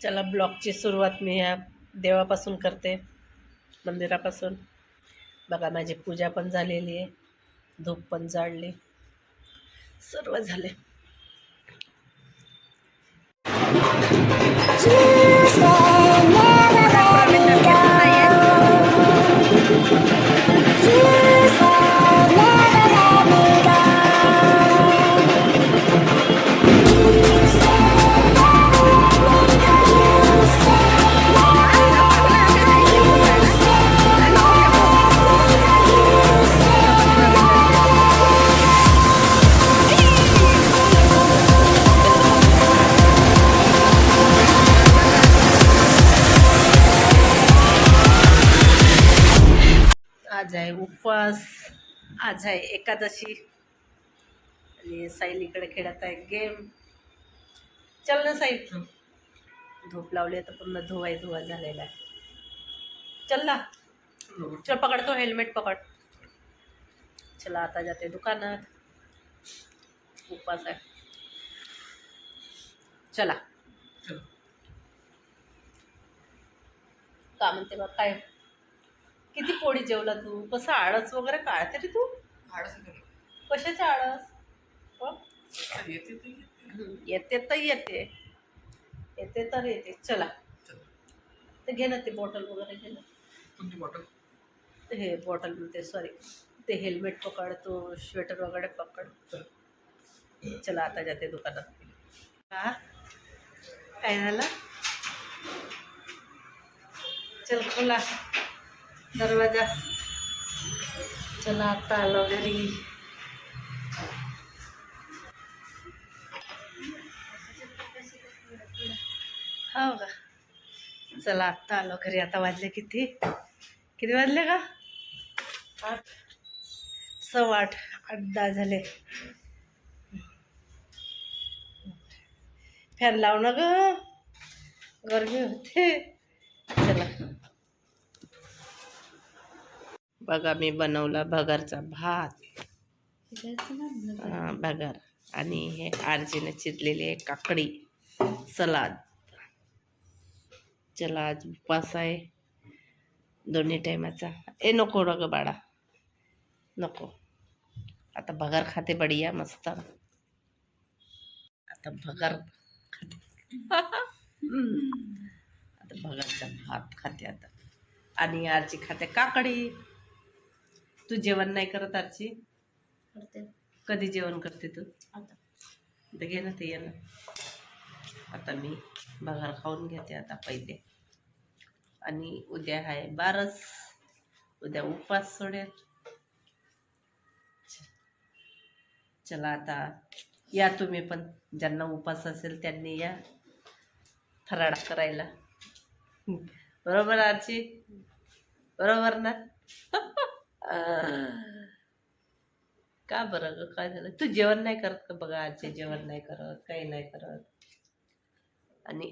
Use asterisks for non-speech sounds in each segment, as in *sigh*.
चला ब्लॉगची सुरुवात मी ह्या देवापासून करते मंदिरापासून. बघा माझी पूजा पण झालेली आहे धूप पण जाळली. सर्व झाले. आज आहे उपवास आज आहे एकादशी. आणि साईल इकडे खेळत आहे गेम. चल ना साईल धूप लावली आता पूर्ण धुवाय धुवा झालेला आहे. चल ना. चल पकड तो हेल्मेट पकड. चला आता जाते दुकानात. उपवास आहे. चला. का म्हणते बा काय? किती पोळी जेवला तू? कसं आळस वगैरे काढते रे तू? कशाचे आळस? हो? हं, येते. तर येते. येते तर येते. चला. ते घे ना ते बॉटल वगैरे घे ना. बॉटल? ते हे बॉटल म्हणते सॉरी. ते हेल्मेट पकड तो स्वेटर वगैरे पकड. चला. आता जाते दुकानात. हा? काय झालं? चल खोला दरवाजा. चला आता आलो घरी. हो का? चला आत्ता आलो घरी. आता वाजले किती? किती वाजले का आठ. सव्वा आठ. आठ दहा झाले. फॅन लाव ना गरमी होते. चला. बघा मी बनवला भगरचा भात. हा, भगर. आणि हे आरजीने चिरलेली आहे काकडी. सलाद. चला आज उपवास आहे. दोन्ही टायमाचा. ए नको ग बाळा. नको. आता भगर खाते बढिया मस्त. आता भगर खाते. *laughs* आता भगरचा भात खाते आता. आणि आरची खाते काकडी. तू जेवण नाही करत आरची? करते. कधी जेवण करते तू? आता. तर घे ना ते ये ना. आता मी बघार खाऊन घेते आता पहिले. आणि उद्या आहे बारस. उद्या उपवास सोडेल. चला आता या तुम्ही पण. ज्यांना उपवास असेल त्यांनी या. फराळ करायला. बरोबर आरची? बरोबर ना? *laughs* का बरं ग? काय झालं? तू जेवण नाही करत का बघा? आजचे जेवण नाही करत काही नाही करत. आणि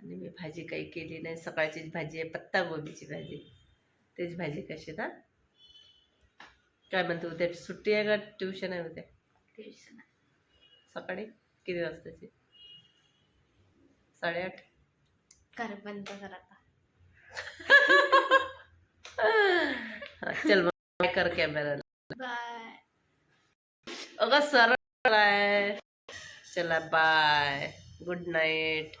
आणि मी भाजी काही केली नाही. सकाळचीच भाजी आहे पत्ता गोबीची भाजी. तेच भाजी कशी ना? काय म्हणते उद्या सुट्टी आहे का? ट्युशन आहे उद्या? ट्युशन सकाळी? किती वाजताची? साडेआठ? कर बंद कर चल मग कर कॅमेरा बाय अगं सरळ चला बाय गुड नाईट